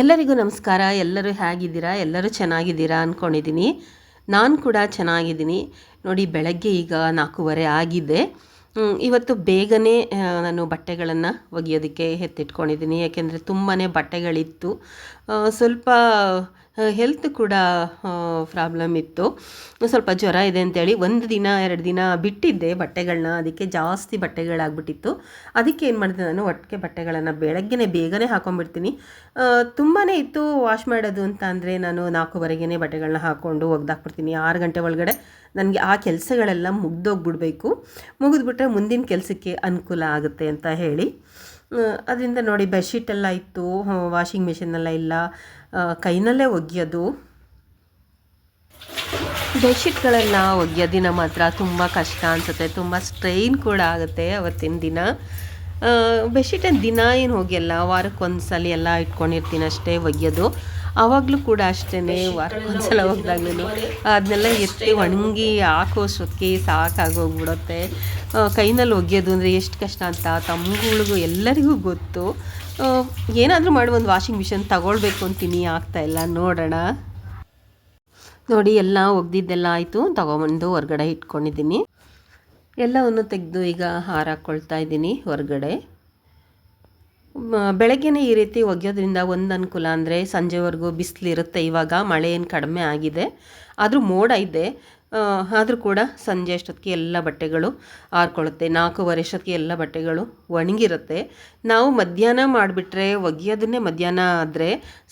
ಎಲ್ಲರಿಗೂ ನಮಸ್ಕಾರ. ಎಲ್ಲರೂ ಹೇಗಿದ್ದೀರಾ? ಎಲ್ಲರೂ ಚೆನ್ನಾಗಿದ್ದೀರಾ ಅಂದ್ಕೊಂಡಿದ್ದೀನಿ ನಾನು ಕೂಡ ಚೆನ್ನಾಗಿದ್ದೀನಿ. ನೋಡಿ, ಬೆಳಗ್ಗೆ ಈಗ ನಾಲ್ಕೂವರೆ ಆಗಿದೆ. ಇವತ್ತು ಬೇಗನೆ ನಾನು ಬಟ್ಟೆಗಳನ್ನು ಒಗೆಯೋದಕ್ಕೆ ಎತ್ತಿಟ್ಕೊಂಡಿದ್ದೀನಿ. ಯಾಕೆಂದರೆ ತುಂಬಾ ಬಟ್ಟೆಗಳಿತ್ತು. ಸ್ವಲ್ಪ ಹೆಲ್ತ್ ಕೂಡ ಪ್ರಾಬ್ಲಮ್ ಇತ್ತು. ಸ್ವಲ್ಪ ಜ್ವರ ಇದೆ ಅಂತೇಳಿ ಒಂದು ದಿನ, ಎರಡು ದಿನ ಬಿಟ್ಟಿದ್ದೆ ಬಟ್ಟೆಗಳನ್ನ ಅದಕ್ಕೆ ಜಾಸ್ತಿ ಬಟ್ಟೆಗಳಾಗ್ಬಿಟ್ಟಿತ್ತು. ಅದಕ್ಕೆ ಏನು ಮಾಡಿದೆ ನಾನು, ಒಟ್ಟಿಗೆ ಬಟ್ಟೆಗಳನ್ನು ಬೆಳಗ್ಗೆನೇ ಬೇಗನೆ ಹಾಕೊಂಡ್ಬಿಡ್ತೀನಿ. ತುಂಬಾ ಇತ್ತು ವಾಶ್ ಮಾಡೋದು ಅಂತ ಅಂದರೆ ನಾನು ನಾಲ್ಕುವರೆಗೇ ಬಟ್ಟೆಗಳನ್ನ ಹಾಕ್ಕೊಂಡು ಒಗ್ದಾಕ್ಬಿಡ್ತೀನಿ. ಆರು ಗಂಟೆ ಒಳಗಡೆ ನನಗೆ ಆ ಕೆಲಸಗಳೆಲ್ಲ ಮುಗ್ದೋಗ್ಬಿಡ್ಬೇಕು. ಮುಗಿದ್ಬಿಟ್ರೆ ಮುಂದಿನ ಕೆಲಸಕ್ಕೆ ಅನುಕೂಲ ಆಗುತ್ತೆ ಅಂತ ಹೇಳಿ. ಅದರಿಂದ ನೋಡಿ ಬೆಡ್ಶೀಟೆಲ್ಲ ಇತ್ತು ವಾಷಿಂಗ್ ಮಿಷಿನೆಲ್ಲ ಇಲ್ಲ. ಕೈನಲ್ಲೇ ಒಗೆಯೋದು. ಬೆಡ್ಶೀಟ್ಗಳೆಲ್ಲ ಒಗೆಯೋ ದಿನ ಮಾತ್ರ ತುಂಬ ಕಷ್ಟ ಅನಿಸುತ್ತೆ. ತುಂಬ ಸ್ಟ್ರೈನ್ ಕೂಡ ಆಗುತ್ತೆ ಅವತ್ತಿನ ದಿನ. ಬೆಡ್ಶೀಟನ್ನು ದಿನ ಏನು ಹೋಗಿಲ್ಲ ವಾರಕ್ಕೊಂದು ಸಲ ಎಲ್ಲ ಇಟ್ಕೊಂಡಿರ್ತೀನಿ ಅಷ್ಟೇ ಒಗೆಯೋದು. ಆವಾಗಲೂ ಕೂಡ ಅಷ್ಟೇ ವಾರಕ್ಕೊಂದ್ಸಲ ಹೋಗ್ದಾಗ್ಲೂ ಅದನ್ನೆಲ್ಲ ಎತ್ತಿ ಒಣಗಿ ಹಾಕೋಸೋಕ್ಕೆ ಸಾಕಾಗೋಗ್ಬಿಡುತ್ತೆ. ಕೈನಲ್ಲಿ ಒಗೆಯೋದು ಅಂದರೆ ಎಷ್ಟು ಕಷ್ಟ ಅಂತ ತಮ್ಮಗಳಿಗೂ ಎಲ್ಲರಿಗೂ ಗೊತ್ತು. ಏನಾದರೂ ಮಾಡಿ, ಒಂದು ವಾಷಿಂಗ್ ಮಿಷಿನ್ ತಗೊಳ್ಬೇಕು ಅಂತೀನಿ. ಆಗ್ತಾ ಇಲ್ಲ, ನೋಡೋಣ. ನೋಡಿ, ಎಲ್ಲ ಒಗ್ದಿದ್ದೆಲ್ಲ ಆಯಿತು. ತಗೊಬಂದು ಹೊರಗಡೆ ಇಟ್ಕೊಂಡಿದ್ದೀನಿ. ಎಲ್ಲವನ್ನು ತೆಗೆದು ಈಗ ಹಾರಾಕೊಳ್ತಾ ಇದ್ದೀನಿ ಹೊರಗಡೆ. ಬೆಳಗ್ಗೆನೇ ಈ ರೀತಿ ಒಗೆಯೋದ್ರಿಂದ ಒಂದು ಅನುಕೂಲ ಅಂದರೆ ಸಂಜೆವರೆಗೂ ಬಿಸಿಲಿರುತ್ತೆ. ಇವಾಗ ಮಳೆ ಏನು ಕಡಿಮೆ ಆಗಿದೆ. ಆದರೂ ಮೋಡ ಇದೆ. ಆದರೂ ಕೂಡ ಸಂಜೆ ಅಷ್ಟೊತ್ತಿಗೆ ಎಲ್ಲ ಬಟ್ಟೆಗಳು ಆರ್ಕೊಳ್ಳುತ್ತೆ. ನಾಲ್ಕೂವರೆ ಅಷ್ಟೊತ್ತಿಗೆ ಎಲ್ಲ ಬಟ್ಟೆಗಳು ಒಣಗಿರುತ್ತೆ. ನಾವು ಮಧ್ಯಾಹ್ನ ಮಾಡಿಬಿಟ್ರೆ, ಒಗೆಯೋದನ್ನೇ ಮಧ್ಯಾಹ್ನ ಆದರೆ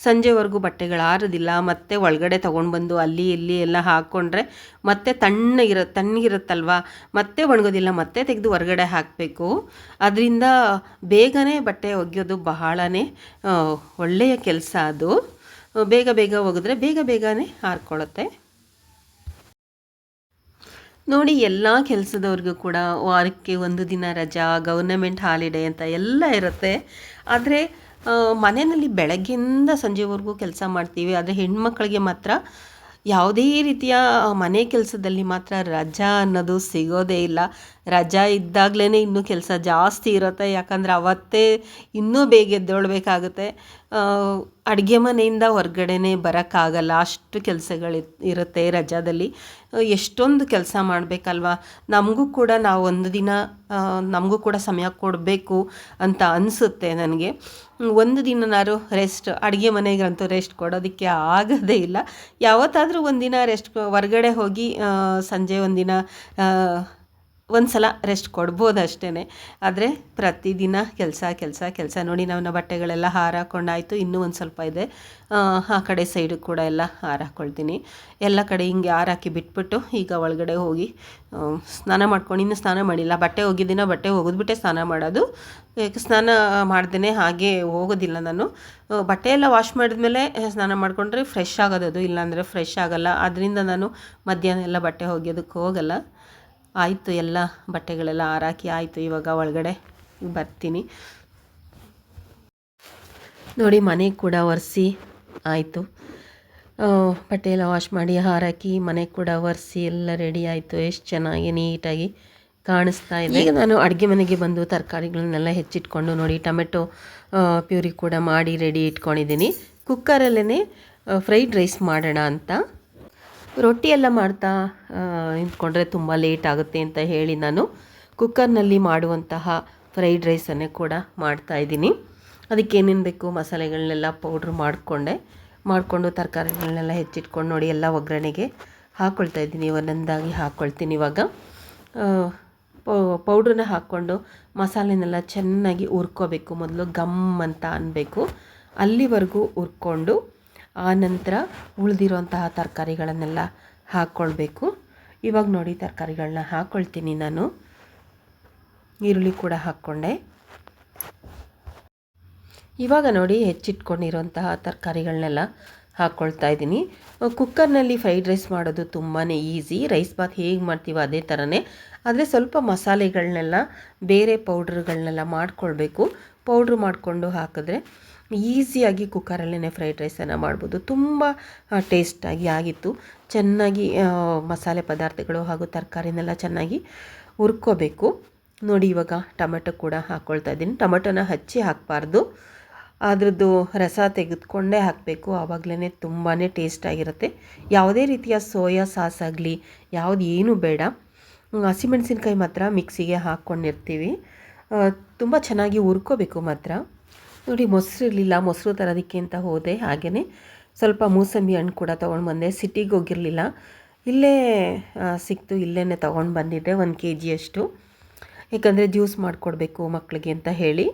ಸಂಜೆವರೆಗೂ ಬಟ್ಟೆಗಳು ಆರೋದಿಲ್ಲ. ಮತ್ತೆ ಒಳಗಡೆ ತೊಗೊಂಡು ಬಂದು ಅಲ್ಲಿ ಇಲ್ಲಿ ಎಲ್ಲ ಹಾಕ್ಕೊಂಡ್ರೆ ಮತ್ತೆ ತಣ್ಣಗಿರ ತಣ್ಣಗಿರುತ್ತಲ್ವ? ಮತ್ತೆ ಒಣಗೋದಿಲ್ಲ, ಮತ್ತೆ ತೆಗೆದು ಹೊರಗಡೆ ಹಾಕಬೇಕು. ಅದರಿಂದ ಬೇಗನೆ ಬಟ್ಟೆ ಒಗೆಯೋದು ಬಹಳನೇ ಒಳ್ಳೆಯ ಕೆಲಸ ಅದು. ಬೇಗ ಬೇಗ ಒಗೆದ್ರೆ ಬೇಗ ಬೇಗನೆ ಆರ್ಕೊಳ್ಳುತ್ತೆ. ನೋಡಿ ಎಲ್ಲ ಕೆಲಸದವ್ರಿಗೂ ಕೂಡ ವಾರಕ್ಕೆ ಒಂದು ದಿನ ರಜಾ ಗೌರ್ನಮೆಂಟ್ ಹಾಲಿಡೇ ಅಂತ ಎಲ್ಲ ಇರುತ್ತೆ. ಆದರೆ ಮನೆಯಲ್ಲಿ ಬೆಳಗ್ಗೆಯಿಂದ ಸಂಜೆವರೆಗೂ ಕೆಲಸ ಮಾಡ್ತೀವಿ. ಆದರೆ ಹೆಣ್ಮಕ್ಳಿಗೆ ಮಾತ್ರ ಯಾವುದೇ ರೀತಿಯ ಮನೆ ಕೆಲಸದಲ್ಲಿ ಮಾತ್ರ ರಜಾ ಅನ್ನೋದು ಸಿಗೋದೇ ಇಲ್ಲ. ರಜಾ ಇದ್ದಾಗಲೇ ಇನ್ನೂ ಕೆಲಸ ಜಾಸ್ತಿ ಇರುತ್ತೆ. ಯಾಕಂದರೆ ಅವತ್ತೇ ಇನ್ನೂ ಬೇಗ ಎದ್ದೇಳಬೇಕಾಗುತ್ತೆ. ಅಡುಗೆ ಮನೆಯಿಂದ ಹೊರಗಡೆನೇ ಬರೋಕ್ಕಾಗಲ್ಲ. ಅಷ್ಟು ಕೆಲಸಗಳು ಇರುತ್ತೆ ರಜಾದಲ್ಲಿ. ಎಷ್ಟೊಂದು ಕೆಲಸ ಮಾಡಬೇಕಲ್ವಾ? ನಮಗೂ ಕೂಡ ನಾವು ಒಂದು ದಿನ ನಮಗೂ ಕೂಡ ಸಮಯ ಕೊಡಬೇಕು ಅಂತ ಅನಿಸುತ್ತೆ ನನಗೆ. ಒಂದು ದಿನನಾರು ರೆಸ್ಟ್ ಅಡುಗೆ ಮನೆಗಂತೂ ರೆಸ್ಟ್ ಕೊಡೋದಕ್ಕೆ ಆಗೋದೇ ಇಲ್ಲ. ಯಾವತ್ತಾದರೂ ಒಂದಿನ ರೆಸ್ಟ್ ಹೊರಗಡೆ ಹೋಗಿ ಸಂಜೆ ಒಂದಿನ ಒಂದು ಸಲ ರೆಸ್ಟ್ ಕೊಡ್ಬೋದು ಅಷ್ಟೇ ಆದರೆ ಪ್ರತಿದಿನ ಕೆಲಸ ಕೆಲಸ ಕೆಲಸ ನೋಡಿ ನಾವು ಬಟ್ಟೆಗಳೆಲ್ಲ ಹಾರ ಹಾಕೊಂಡಾಯ್ತು. ಇನ್ನೂ ಒಂದು ಸ್ವಲ್ಪ ಇದೆ. ಆ, ಕಡೆ ಸೈಡು ಕೂಡ ಎಲ್ಲ ಹಾರ ಹಾಕ್ಕೊಳ್ತೀನಿ ಎಲ್ಲ ಕಡೆ ಹಿಂಗೆ ಹಾರಾಕಿ ಬಿಟ್ಬಿಟ್ಟು ಈಗ ಒಳಗಡೆ ಹೋಗಿ ಸ್ನಾನ ಮಾಡ್ಕೊಂಡು ಇನ್ನೂ ಸ್ನಾನ ಮಾಡಿಲ್ಲ. ಬಟ್ಟೆ ಹೋಗಿದ್ದಿನ ಬಟ್ಟೆ ಒಗೆದ್ಬಿಟ್ಟೆ ಸ್ನಾನ ಮಾಡೋದು. ಸ್ನಾನ ಮಾಡ್ದೇ ಹಾಗೆ ಹೋಗೋದಿಲ್ಲ ನಾನು. ಬಟ್ಟೆ ಎಲ್ಲ ವಾಶ್ ಮಾಡಿದ್ಮೇಲೆ ಸ್ನಾನ ಮಾಡಿಕೊಂಡ್ರೆ ಫ್ರೆಶ್ ಆಗೋದದು. ಇಲ್ಲಾಂದರೆ ಫ್ರೆಶ್ ಆಗೋಲ್ಲ. ಅದರಿಂದ ನಾನು ಮಧ್ಯಾಹ್ನ ಎಲ್ಲ ಬಟ್ಟೆ ಒಗೆಯೋದಕ್ಕೆ ಹೋಗಲ್ಲ. ಆಯಿತು, ಎಲ್ಲ ಬಟ್ಟೆಗಳೆಲ್ಲ ಆರಾಕಿ ಆಯಿತು. ಇವಾಗ ಒಳಗಡೆ ಬರ್ತೀನಿ. ನೋಡಿ, ಮನೆ ಕೂಡ ಒರೆಸಿ ಆಯಿತು. ಬಟ್ಟೆ ಎಲ್ಲ ವಾಶ್ ಮಾಡಿ ಹಾರಾಕಿ ಮನೆ ಕೂಡ ಒರೆಸಿ ಎಲ್ಲ ರೆಡಿ ಆಯಿತು. ಎಷ್ಟು ಚೆನ್ನಾಗಿ, ನೀಟಾಗಿ ಕಾಣಿಸ್ತಾ ಇದೆ. ಈಗ ನಾನು ಅಡುಗೆ ಮನೆಗೆ ಬಂದು ತರಕಾರಿಗಳನ್ನೆಲ್ಲ ಹೆಚ್ಚಿಟ್ಕೊಂಡು ನೋಡಿ, ಟೊಮೆಟೊ ಪ್ಯೂರಿ ಕೂಡ ಮಾಡಿ ರೆಡಿ ಇಟ್ಕೊಂಡಿದ್ದೀನಿ. ಕುಕ್ಕರಲ್ಲೇ ಫ್ರೈಡ್ ರೈಸ್ ಮಾಡೋಣ ಅಂತ. ರೊಟ್ಟಿ ಎಲ್ಲ ಮಾಡ್ತಾ ನಿಂತ್ಕೊಂಡ್ರೆ ತುಂಬ ಲೇಟ್ ಆಗುತ್ತೆ ಅಂತ ಹೇಳಿ ನಾನು ಕುಕ್ಕರ್ನಲ್ಲಿ ಮಾಡುವಂತಹ ಫ್ರೈಡ್ ರೈಸನ್ನೇ ಕೂಡ ಮಾಡ್ತಾ ಇದ್ದೀನಿ. ಅದಕ್ಕೆ ಏನೇನು ಬೇಕು ಮಸಾಲೆಗಳನ್ನೆಲ್ಲ ಪೌಡ್ರ್ ಮಾಡಿಕೊಂಡೆ. ಮಾಡಿಕೊಂಡು ತರಕಾರಿಗಳನ್ನೆಲ್ಲ ಹೆಚ್ಚಿಟ್ಕೊಂಡು ನೋಡಿ ಎಲ್ಲ ಒಗ್ಗರಣೆಗೆ ಹಾಕ್ಕೊಳ್ತಾ ಇದ್ದೀನಿ. ಒಂದೊಂದಾಗಿ ಹಾಕ್ಕೊಳ್ತೀನಿ ಇವಾಗ. ಪೌಡ್ರನ್ನ ಹಾಕ್ಕೊಂಡು ಮಸಾಲೆನೆಲ್ಲ ಚೆನ್ನಾಗಿ ಹುರ್ಕೋಬೇಕು. ಮೊದಲು ಗಮ್ ಅಂತ ಅನ್ನಬೇಕು ಅಲ್ಲಿವರೆಗೂ ಹುರ್ಕೊಂಡು ಆನಂತರ ಉಳಿದಿರುವಂತಹ ತರಕಾರಿಗಳನ್ನೆಲ್ಲ ಹಾಕ್ಕೊಳ್ಬೇಕು ಇವಾಗ ನೋಡಿ ತರಕಾರಿಗಳನ್ನ ಹಾಕ್ಕೊಳ್ತೀನಿ ನಾನು. ಈರುಳ್ಳಿ ಕೂಡ ಹಾಕ್ಕೊಂಡೆ. ಇವಾಗ ನೋಡಿ ಹೆಚ್ಚಿಟ್ಕೊಂಡಿರುವಂತಹ ತರಕಾರಿಗಳನ್ನೆಲ್ಲ ಹಾಕ್ಕೊಳ್ತಾ ಇದ್ದೀನಿ. ಕುಕ್ಕರ್ನಲ್ಲಿ ಫ್ರೈಡ್ ರೈಸ್ ಮಾಡೋದು ತುಂಬಾ ಈಸಿ. ರೈಸ್ ಬಾತ್ ಹೇಗೆ ಮಾಡ್ತೀವೋ ಅದೇ ಥರನೇ ಆದರೆ ಸ್ವಲ್ಪ ಮಸಾಲೆಗಳನ್ನೆಲ್ಲ ಬೇರೆ ಪೌಡ್ರ್ಗಳನ್ನೆಲ್ಲ ಮಾಡ್ಕೊಳ್ಬೇಕು. ಪೌಡ್ರ್ ಮಾಡಿಕೊಂಡು ಹಾಕಿದ್ರೆ ಈಸಿಯಾಗಿ ಕುಕ್ಕರಲ್ಲೇ ಫ್ರೈಡ್ ರೈಸನ್ನು ಮಾಡ್ಬೋದು. ತುಂಬ ಟೇಸ್ಟಾಗಿ ಆಗಿತ್ತು. ಚೆನ್ನಾಗಿ ಮಸಾಲೆ ಪದಾರ್ಥಗಳು ಹಾಗೂ ತರಕಾರಿನೆಲ್ಲ ಚೆನ್ನಾಗಿ ಹುರ್ಕೋಬೇಕು. ನೋಡಿ ಇವಾಗ ಟೊಮೆಟೊ ಕೂಡ ಹಾಕ್ಕೊಳ್ತಾ ಇದ್ದೀನಿ. ಟೊಮೆಟೊನ ಹಚ್ಚಿ ಹಾಕಬಾರ್ದು. ಅದರದ್ದು ರಸ ತೆಗೆದುಕೊಂಡೇ ಹಾಕಬೇಕು. ಆವಾಗಲೇ ತುಂಬಾ ಟೇಸ್ಟಾಗಿರುತ್ತೆ ಯಾವುದೇ ರೀತಿಯ ಸೋಯಾ ಸಾಸ್ ಆಗಲಿ, ಯಾವುದು ಏನೂ ಬೇಡ. ಹಸಿಮೆಣಸಿನ್ಕಾಯಿ ಮಾತ್ರ ಮಿಕ್ಸಿಗೆ ಹಾಕ್ಕೊಂಡಿರ್ತೀವಿ. ತುಂಬ ಚೆನ್ನಾಗಿ ಹುರ್ಕೋಬೇಕು ಮಾತ್ರ. ನೋಡಿ, ಮೊಸರು ಇರಲಿಲ್ಲ. ಮೊಸರು ತರೋದಕ್ಕೆ ಅಂತ ಹೋದೆ. ಹಾಗೆಯೇ ಸ್ವಲ್ಪ ಮೂಸಂಬಿ ಹಣ್ಣು ಕೂಡ ತೊಗೊಂಡು ಬಂದೆ. ಸಿಟಿಗೆ ಹೋಗಿರಲಿಲ್ಲ. ಇಲ್ಲೇ ಸಿಕ್ತು. ಇಲ್ಲೇ ತೊಗೊಂಡು ಬಂದಿದ್ದೆ ಒಂದು ಕೆ ಜಿಯಷ್ಟು ಯಾಕಂದರೆ ಜ್ಯೂಸ್ ಮಾಡಿಕೊಡ್ಬೇಕು ಮಕ್ಕಳಿಗೆ ಅಂತ ಹೇಳಿ.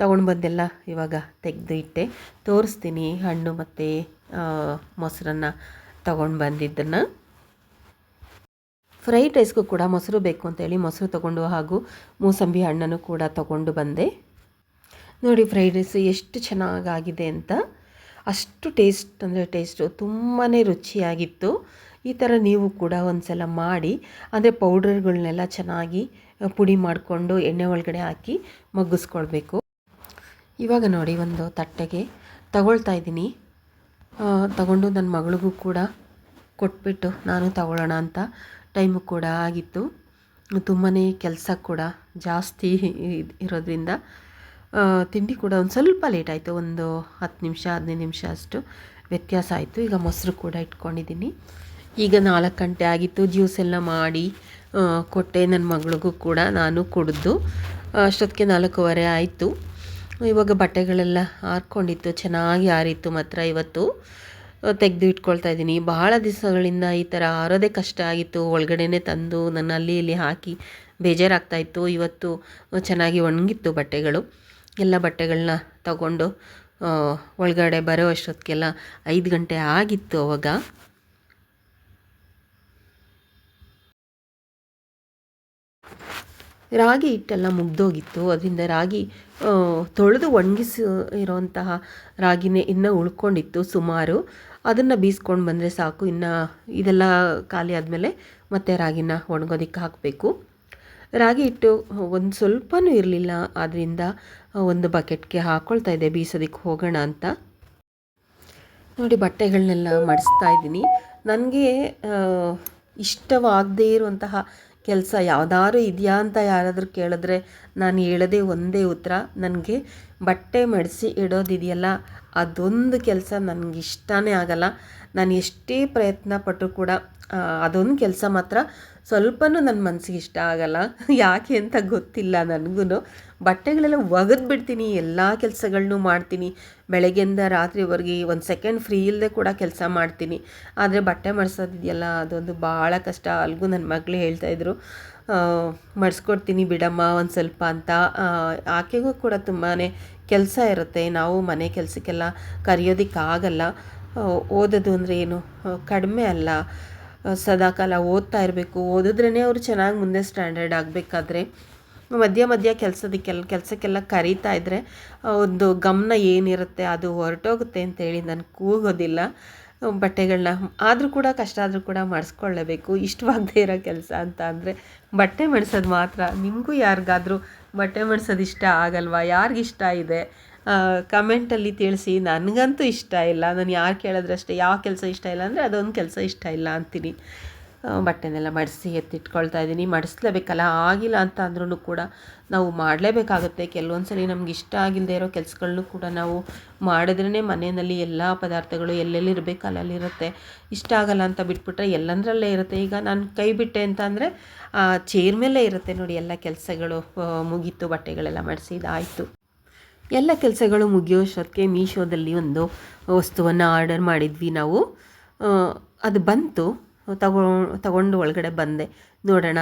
ತೊಗೊಂಡು ಬಂದೆಲ್ಲ ಇವಾಗ ತೆಗೆದು ಇಟ್ಟೆ. ತೋರಿಸ್ತೀನಿ ಹಣ್ಣು ಮತ್ತು ಮೊಸರನ್ನು ತೊಗೊಂಡು ಬಂದಿದ್ದನ್ನು. ಫ್ರೈಡ್ ರೈಸ್ಗೂ ಕೂಡ ಮೊಸರು ಬೇಕು ಅಂತೇಳಿ ಮೊಸರು ತೊಗೊಂಡು ಹಾಗೂ ಮೂಸಂಬಿ ಹಣ್ಣನ್ನು ಕೂಡ ತೊಗೊಂಡು ಬಂದೆ. ನೋಡಿ ಫ್ರೈಡ್ ರೈಸ್ ಎಷ್ಟು ಚೆನ್ನಾಗಾಗಿದೆ ಅಂತ. ಅಷ್ಟು ಟೇಸ್ಟ್ ಅಂದರೆ ಟೇಸ್ಟು ತುಂಬಾ ರುಚಿಯಾಗಿತ್ತು. ಈ ಥರ ನೀವು ಕೂಡ ಒಂದು ಸಲ ಮಾಡಿ, ಅಂದರೆ ಪೌಡರ್ಗಳನ್ನೆಲ್ಲ ಚೆನ್ನಾಗಿ ಪುಡಿ ಮಾಡಿಕೊಂಡು ಎಣ್ಣೆ ಒಳಗಡೆ ಹಾಕಿ ಮಗ್ಗಿಸ್ಕೊಳ್ಬೇಕು. ಇವಾಗ ನೋಡಿ ಒಂದು ತಟ್ಟೆಗೆ ತಗೊಳ್ತಾ ಇದ್ದೀನಿ. ತಗೊಂಡು ನನ್ನ ಮಗಳಿಗೂ ಕೂಡ ಕೊಟ್ಬಿಟ್ಟು ನಾನು ತಗೊಳ್ಳೋಣ ಅಂತ ಟೈಮು ಕೂಡ ಆಗಿತ್ತು. ತುಂಬಾ ಕೆಲಸ ಕೂಡ ಜಾಸ್ತಿ ಇರೋದ್ರಿಂದ ತಿಂಡಿ ಕೂಡ ಒಂದು ಸ್ವಲ್ಪ ಲೇಟ್ ಆಯಿತು, ಒಂದು ಹತ್ತು ನಿಮಿಷ, ಹದಿನೈದು ನಿಮಿಷ ಅಷ್ಟು ವ್ಯತ್ಯಾಸ ಆಯಿತು. ಈಗ ಮೊಸರು ಕೂಡ ಇಟ್ಕೊಂಡಿದ್ದೀನಿ. ಈಗ ನಾಲ್ಕು ಗಂಟೆ ಆಗಿತ್ತು ಜ್ಯೂಸ್ ಎಲ್ಲ ಮಾಡಿ ಕೊಟ್ಟೆ ನನ್ನ ಮಗಳಿಗೂ ಕೂಡ ನಾನು ಕುಡಿದು. ಅಷ್ಟೊತ್ತಿಗೆ ನಾಲ್ಕೂವರೆ ಆಯಿತು. ಇವಾಗ ಬಟ್ಟೆಗಳೆಲ್ಲ ಹಾರ್ಕೊಂಡಿತ್ತು ಚೆನ್ನಾಗಿ ಆರಿತ್ತು ಮಾತ್ರ ಇವತ್ತು. ತೆಗೆದು ಇಟ್ಕೊಳ್ತಾ ಇದ್ದೀನಿ. ಭಾಳ ದಿವಸಗಳಿಂದ ಈ ಥರ ಆರೋದೇ ಕಷ್ಟ ಆಗಿತ್ತು. ಒಳಗಡೆನೇ ತಂದು ನನ್ನ ಅಲ್ಲಿ ಇಲ್ಲಿ ಹಾಕಿ ಬೇಜಾರಾಗ್ತಾಯಿತ್ತು ಇವತ್ತು ಚೆನ್ನಾಗಿ ಒಣಗಿತ್ತು ಬಟ್ಟೆಗಳು. ಎಲ್ಲ ಬಟ್ಟೆಗಳನ್ನ ತಗೊಂಡು ಒಳಗಡೆ ಬರೋ ಅಷ್ಟೊತ್ತಿಗೆಲ್ಲ ಐದು ಗಂಟೆ ಆಗಿತ್ತು ಅವಾಗ. ರಾಗಿ ಹಿಟ್ಟೆಲ್ಲ ಮುಗ್ದೋಗಿತ್ತು. ಅದರಿಂದ ರಾಗಿ ತೊಳೆದು ಒಣಗಿಸಿ ಇರೋಂತಹ ರಾಗಿನೇ ಇನ್ನೂ ಉಳ್ಕೊಂಡಿತ್ತು ಸುಮಾರು. ಅದನ್ನು ಬೀಸ್ಕೊಂಡು ಬಂದರೆ ಸಾಕು. ಇನ್ನು ಇದೆಲ್ಲ ಖಾಲಿ ಆದಮೇಲೆ ಮತ್ತೆ ರಾಗಿನ ಒಣಗೋದಕ್ಕೆ ಹಾಕಬೇಕು. ರಾಗಿ ಹಿಟ್ಟು ಒಂದು ಸ್ವಲ್ಪನೂ ಇರಲಿಲ್ಲ. ಆದ್ದರಿಂದ ಒಂದು ಬಕೆಟ್ಗೆ ಹಾಕ್ಕೊಳ್ತಾ ಇದ್ದೆ, ಬೀಸೋದಕ್ಕೆ ಹೋಗೋಣ ಅಂತ. ನೋಡಿ ಬಟ್ಟೆಗಳನ್ನೆಲ್ಲ ಮಡಿಸ್ತಾ ಇದ್ದೀನಿ. ನನಗೆ ಇಷ್ಟವಾಗದೇ ಇರುವಂತಹ ಕೆಲಸ ಯಾವ್ದಾದ್ರು ಇದೆಯಾ ಅಂತ ಯಾರಾದರೂ ಕೇಳಿದ್ರೆ ನಾನು ಹೇಳೋದೇ ಒಂದೇ ಉತ್ತರ. ನನಗೆ ಬಟ್ಟೆ ಮಡಿಸಿ ಇಡೋದಿದೆಯಲ್ಲ ಅದೊಂದು ಕೆಲಸ ನನಗೆ ಇಷ್ಟನೇ ಆಗಲ್ಲ. ನಾನು ಎಷ್ಟೇ ಪ್ರಯತ್ನ ಪಟ್ಟರೂ ಕೂಡ ಅದೊಂದು ಕೆಲಸ ಮಾತ್ರ ಸ್ವಲ್ಪನೂ ನನ್ನ ಮನಸ್ಸಿಗೆ ಇಷ್ಟ ಆಗಲ್ಲ. ಯಾಕೆ ಅಂತ ಗೊತ್ತಿಲ್ಲ ನನಗೂ ಬಟ್ಟೆಗಳೆಲ್ಲ ಒಗೆದು ಬಿಡ್ತೀನಿ, ಎಲ್ಲ ಕೆಲಸಗಳನ್ನೂ ಮಾಡ್ತೀನಿ. ಬೆಳಗ್ಗೆಯಿಂದ ರಾತ್ರಿವರೆಗೆ ಒಂದು ಸೆಕೆಂಡ್ ಫ್ರೀ ಇಲ್ಲದೆ ಕೂಡ ಕೆಲಸ ಮಾಡ್ತೀನಿ. ಆದರೆ ಬಟ್ಟೆ ಮಾಡಿಸೋದಿದೆಯಲ್ಲ, ಅದೊಂದು ಭಾಳ ಕಷ್ಟ. ಅಲ್ಗೂ ನನ್ನ ಮಗಳು ಹೇಳ್ತಾಯಿದ್ರು ಮಡಿಸ್ಕೊಡ್ತೀನಿ ಬಿಡಮ್ಮ ಒಂದು ಸ್ವಲ್ಪ ಅಂತ. ಆಕೆಗೂ ಕೂಡ ತುಂಬಾ ಕೆಲಸ ಇರುತ್ತೆ. ನಾವು ಮನೆ ಕೆಲಸಕ್ಕೆಲ್ಲ ಕರೆಯೋದಕ್ಕಾಗಲ್ಲ. ಓದೋದು ಅಂದರೆ ಏನು? ಕಡಿಮೆ ಅಲ್ಲ. ಸದಾಕಾಲ ಓದ್ತಾ ಇರಬೇಕು. ಓದಿದ್ರೇ ಅವರು ಚೆನ್ನಾಗಿ ಮುಂದೆ ಸ್ಟ್ಯಾಂಡರ್ಡ್ ಆಗಬೇಕಾದ್ರೆ. ಮಧ್ಯ ಮಧ್ಯ ಕೆಲಸದಕ್ಕೆಲ್ಲ ಕೆಲಸಕ್ಕೆಲ್ಲ ಕರೀತಾ ಇದ್ದರೆ ಒಂದು ಗಮನ ಏನಿರುತ್ತೆ ಅದು ಹೊರಟೋಗುತ್ತೆ ಅಂತೇಳಿ ನಾನು ಕೂಗೋದಿಲ್ಲ. ಬಟ್ಟೆಗಳನ್ನ ಆದರೂ ಕೂಡ, ಕಷ್ಟ ಆದರೂ ಕೂಡ ಮಾಡಿಸ್ಕೊಳ್ಳೇಬೇಕು. ಇಷ್ಟವಾಗದೇ ಇರೋ ಕೆಲಸ ಅಂತ ಅಂದರೆ ಬಟ್ಟೆ ಮಡ್ಸೋದು ಮಾತ್ರ. ನಿಮಗೂ ಯಾರಿಗಾದರೂ ಬಟ್ಟೆ ಮಡಿಸೋದು ಇಷ್ಟ ಆಗಲ್ವಾ? ಯಾರಿಗಿಷ್ಟ ಇದೆ? ಕಮೆಂಟಲ್ಲಿ ತಿಳಿಸಿ, ನನಗಂತೂ ಇಷ್ಟ ಇಲ್ಲ. ನಾನು ಯಾರು ಕೇಳಿದ್ರೆ ಅಷ್ಟೇ, ಯಾವ ಕೆಲಸ ಇಷ್ಟ ಇಲ್ಲ ಅಂದರೆ ಅದೊಂದು ಕೆಲಸ ಇಷ್ಟ ಇಲ್ಲ ಅಂತೀನಿ. ಬಟ್ಟೆನೆಲ್ಲ ಮಡಿಸಿ ಎತ್ತಿಟ್ಕೊಳ್ತಾ ಇದ್ದೀನಿ. ಮಡಿಸ್ಲೇಬೇಕಲ್ಲ, ಆಗಿಲ್ಲ ಅಂತ ಅಂದ್ರೂ ಕೂಡ ನಾವು ಮಾಡಲೇಬೇಕಾಗುತ್ತೆ. ಕೆಲವೊಂದು ಸಲ ನಮ್ಗೆ ಇಷ್ಟ ಆಗಿಲ್ಲದೆ ಇರೋ ಕೆಲಸಗಳನ್ನು ಕೂಡ ನಾವು ಮಾಡಿದ್ರೇ ಮನೆಯಲ್ಲಿ ಎಲ್ಲ ಪದಾರ್ಥಗಳು ಎಲ್ಲೆಲ್ಲಿರಬೇಕು ಅಲ್ಲಲ್ಲಿರುತ್ತೆ ಇಷ್ಟ ಆಗಲ್ಲ ಅಂತ ಬಿಟ್ಬಿಟ್ರೆ ಎಲ್ಲಂದ್ರಲ್ಲೇ ಇರುತ್ತೆ. ಈಗ ನಾನು ಕೈ ಬಿಟ್ಟೆ ಅಂತ ಅಂದರೆ ಚೇರ್ ಮೇಲೆ ಇರುತ್ತೆ ನೋಡಿ, ಎಲ್ಲ ಕೆಲಸಗಳು ಮುಗೀತು, ಬಟ್ಟೆಗಳೆಲ್ಲ ಮಡಿಸಿ ಇದಾಯಿತು ಎಲ್ಲ ಕೆಲಸಗಳು ಮುಗಿಯೋಷ್ಟೊತ್ತಿಗೆ ಮೀಶೋದಲ್ಲಿ ಒಂದು ವಸ್ತುವನ್ನು ಆರ್ಡರ್ ಮಾಡಿದ್ವಿ ನಾವು. ಅದು ಬಂತು. ತಗೊ, ತಗೊಂಡು ಒಳಗಡೆ ಬಂದೆ. ನೋಡೋಣ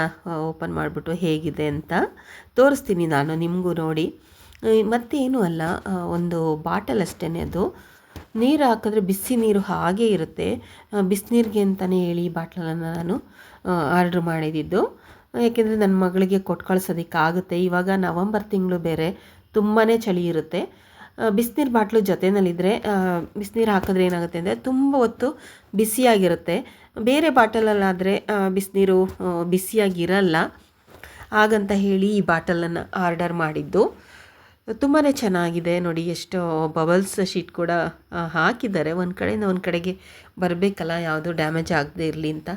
ಓಪನ್ ಮಾಡಿಬಿಟ್ಟು ಹೇಗಿದೆ ಅಂತ ತೋರಿಸ್ತೀನಿ ನಾನು ನಿಮಗೂ ನೋಡಿ. ಮತ್ತೇನು ಅಲ್ಲ ಒಂದು ಬಾಟಲ್ ಅಷ್ಟೇ ಅದು. ನೀರು ಹಾಕಿದ್ರೆ ಬಿಸಿ ನೀರು ಹಾಗೇ ಇರುತ್ತೆ. ಬಿಸಿನೀರಿಗೆ ಅಂತಲೇ ಹೇಳಿ ಬಾಟ್ಲನ್ನು ನಾನು ಆರ್ಡ್ರ್ ಮಾಡಿದ್ದು. ಯಾಕೆಂದರೆ ನನ್ನ ಮಗಳಿಗೆ ಕೊಟ್ಟು ಕಳ್ಸೋದಕ್ಕಾಗುತ್ತೆ. ಇವಾಗ ನವಂಬರ್ ತಿಂಗಳು ಬೇರೆ. ತುಂಬಾ ಚಳಿ ಇರುತ್ತೆ. ಬಿಸಿನೀರು ಬಾಟ್ಲು ಜೊತೆಯಲ್ಲಿದ್ದರೆ ಬಿಸಿನೀರು ಹಾಕಿದ್ರೆ ಏನಾಗುತ್ತೆ ಅಂದರೆ ತುಂಬ ಹೊತ್ತು ಬಿಸಿಯಾಗಿರುತ್ತೆ. ಬೇರೆ ಬಾಟಲಲ್ಲಾದರೆ ಬಿಸಿನೀರು ಬಿಸಿಯಾಗಿರಲ್ಲ. ಹಾಗಂತ ಹೇಳಿ ಈ ಬಾಟಲನ್ನು ಆರ್ಡರ್ ಮಾಡಿದ್ದು. ತುಂಬಾ ಚೆನ್ನಾಗಿದೆ ನೋಡಿ, ಎಷ್ಟು ಬಬಲ್ಸ್ ಶೀಟ್ ಕೂಡ ಹಾಕಿದ್ದಾರೆ. ಒಂದು ಕಡೆಯಿಂದ ಒಂದು ಕಡೆಗೆ ಬರಬೇಕಲ್ಲ, ಯಾವುದು ಡ್ಯಾಮೇಜ್ ಆಗದೆ ಇರಲಿ ಅಂತ.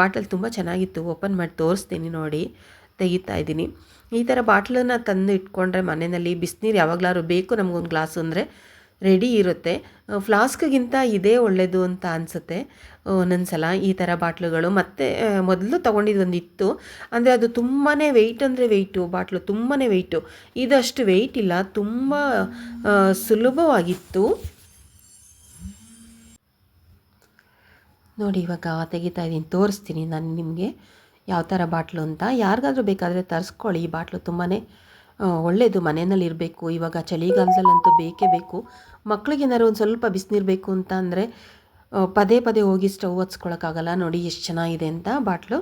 ಬಾಟಲ್ ತುಂಬ ಚೆನ್ನಾಗಿತ್ತು. ಓಪನ್ ಮಾಡಿ ತೋರಿಸ್ತೀನಿ ನೋಡಿ. ತೆಗಿತಾ ಇದ್ದೀನಿ. ಈ ಥರ ಬಾಟ್ಲನ್ನು ತಂದು ಇಟ್ಕೊಂಡ್ರೆ ಮನೆಯಲ್ಲಿ ಬಿಸಿನೀರು ಯಾವಾಗಲಾದ್ರು ಬೇಕು ನಮಗೊಂದು ಗ್ಲಾಸು ಅಂದರೆ ರೆಡಿ ಇರುತ್ತೆ. ಫ್ಲಾಸ್ಕ್ಗಿಂತ ಇದೇ ಒಳ್ಳೆಯದು ಅಂತ ಅನಿಸುತ್ತೆ. ಒಂದೊಂದು ಸಲ ಈ ಥರ ಬಾಟ್ಲುಗಳು. ಮತ್ತು ಮೊದಲು ತೊಗೊಂಡಿದ್ದೊಂದು ಇತ್ತು ಅಂದರೆ ಅದು ತುಂಬಾ ವೆಯ್ಟ್ ಅಂದರೆ ವೆಯ್ಟು ಬಾಟ್ಲು ತುಂಬಾ ವೆಯ್ಟು ಇದಷ್ಟು ವೆಯ್ಟ್ ಇಲ್ಲ. ತುಂಬ ಸುಲಭವಾಗಿತ್ತು. ನೋಡಿ, ಇವಾಗ ತೆಗಿತಾ ಇದ್ದೀನಿ. ತೋರಿಸ್ತೀನಿ ನಾನು ನಿಮಗೆ. ಯಾವ ಥರ ಬಾಟ್ಲು ಅಂತ ಯಾರಿಗಾದ್ರೂ ಬೇಕಾದರೆ ತರಿಸ್ಕೊಳ್ಳಿ. ಈ ಬಾಟ್ಲು ತುಂಬಾ ಒಳ್ಳೆಯದು ಮನೆಯಲ್ಲಿ ಇರಬೇಕು. ಇವಾಗ ಚಳಿಗಾಲದಲ್ಲಂತೂ ಬೇಕೇ ಬೇಕು. ಮಕ್ಳಿಗೇನಾದ್ರು ಒಂದು ಸ್ವಲ್ಪ ಬಿಸಿನೀರು ಬೇಕು ಅಂತ ಅಂದರೆ ಪದೇ ಪದೇ ಹೋಗಿ ಸ್ಟವ್ ಹಚ್ಕೊಳಕ್ಕಾಗಲ್ಲ. ನೋಡಿ ಎಷ್ಟು ಚೆನ್ನಾಗಿದೆ ಅಂತ ಬಾಟ್ಲು.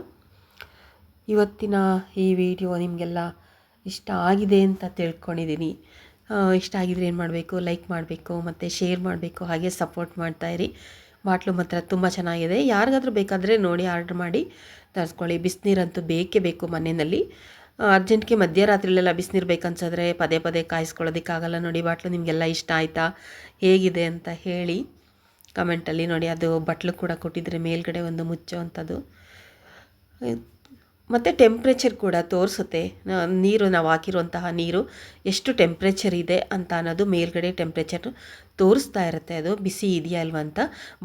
ಇವತ್ತಿನ ಈ ವಿಡಿಯೋ ನಿಮಗೆಲ್ಲ ಇಷ್ಟ ಆಗಿದೆ ಅಂತ ತಿಳ್ಕೊಂಡಿದ್ದೀನಿ ಇಷ್ಟ ಆಗಿದ್ರೆ ಏನು ಮಾಡಬೇಕು? ಲೈಕ್ ಮಾಡಬೇಕು, ಮತ್ತು ಶೇರ್ ಮಾಡಬೇಕು, ಹಾಗೆ ಸಪೋರ್ಟ್ ಮಾಡ್ತಾಯಿರಿ ಬಾಟ್ಲು ಮಾತ್ರ ತುಂಬ ಚೆನ್ನಾಗಿದೆ. ಯಾರಿಗಾದರೂ ಬೇಕಾದರೆ ನೋಡಿ ಆರ್ಡ್ರ್ ಮಾಡಿ ತರಿಸ್ಕೊಳ್ಳಿ. ಬಿಸಿನೀರಂತೂ ಬೇಕೇ ಬೇಕು ಮನೆಯಲ್ಲಿ. ಅರ್ಜೆಂಟ್ಗೆ ಮಧ್ಯರಾತ್ರಿಲೆಲ್ಲ ಬಿಸಿನೀರು ಬೇಕನ್ಸಿದ್ರೆ ಪದೇ ಪದೇ ಕಾಯಿಸ್ಕೊಳ್ಳೋದಕ್ಕಾಗಲ್ಲ. ನೋಡಿ, ಬಾಟ್ಲು ನಿಮಗೆಲ್ಲ ಇಷ್ಟ ಆಯಿತಾ? ಹೇಗಿದೆ ಅಂತ ಹೇಳಿ ಕಮೆಂಟಲ್ಲಿ ನೋಡಿ. ಅದು ಬಟ್ಲು ಕೂಡ ಕೊಟ್ಟಿದ್ರೆ ಮೇಲ್ಗಡೆ ಒಂದು ಮುಚ್ಚೋ ಅಂಥದ್ದು. ಮತ್ತು ಟೆಂಪ್ರೇಚರ್ ಕೂಡ ತೋರಿಸುತ್ತೆ. ನೀರು, ನಾವು ಹಾಕಿರುವಂತಹ ನೀರು ಎಷ್ಟು ಟೆಂಪ್ರೇಚರ್ ಇದೆ ಅಂತ ಅನ್ನೋದು ಮೇಲ್ಗಡೆ ಟೆಂಪ್ರೇಚರ್ ತೋರಿಸ್ತಾ ಇರುತ್ತೆ. ಅದು ಬಿಸಿ ಇದೆಯಾ ಅಲ್ವ ಅಂತ.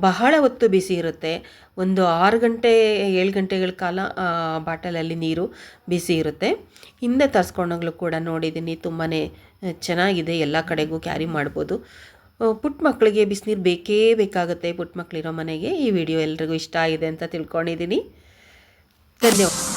ಬಹಳ ಹೊತ್ತು ಬಿಸಿ ಇರುತ್ತೆ. ಒಂದು ಆರು ಗಂಟೆ, ಏಳು ಗಂಟೆಗಳ ಕಾಲ ಬಾಟಲಲ್ಲಿ ನೀರು ಬಿಸಿ ಇರುತ್ತೆ. ಹಿಂದೆ ತರಿಸ್ಕೊಂಡಾಗಲೂ ಕೂಡ ನೋಡಿದ್ದೀನಿ ತುಂಬಾ ಚೆನ್ನಾಗಿದೆ. ಎಲ್ಲ ಕಡೆಗೂ ಕ್ಯಾರಿ ಮಾಡ್ಬೋದು. ಪುಟ್ಟ ಮಕ್ಕಳಿಗೆ ಬಿಸಿನೀರು ಬೇಕೇ ಬೇಕಾಗುತ್ತೆ. ಪುಟ್ಟ ಮಕ್ಕಳಿರೋ ಮನೆಗೆ ಈ ವಿಡಿಯೋ ಎಲ್ರಿಗೂ ಇಷ್ಟ ಆಗಿದೆ ಅಂತ ತಿಳ್ಕೊಂಡಿದ್ದೀನಿ ಧನ್ಯವಾದ.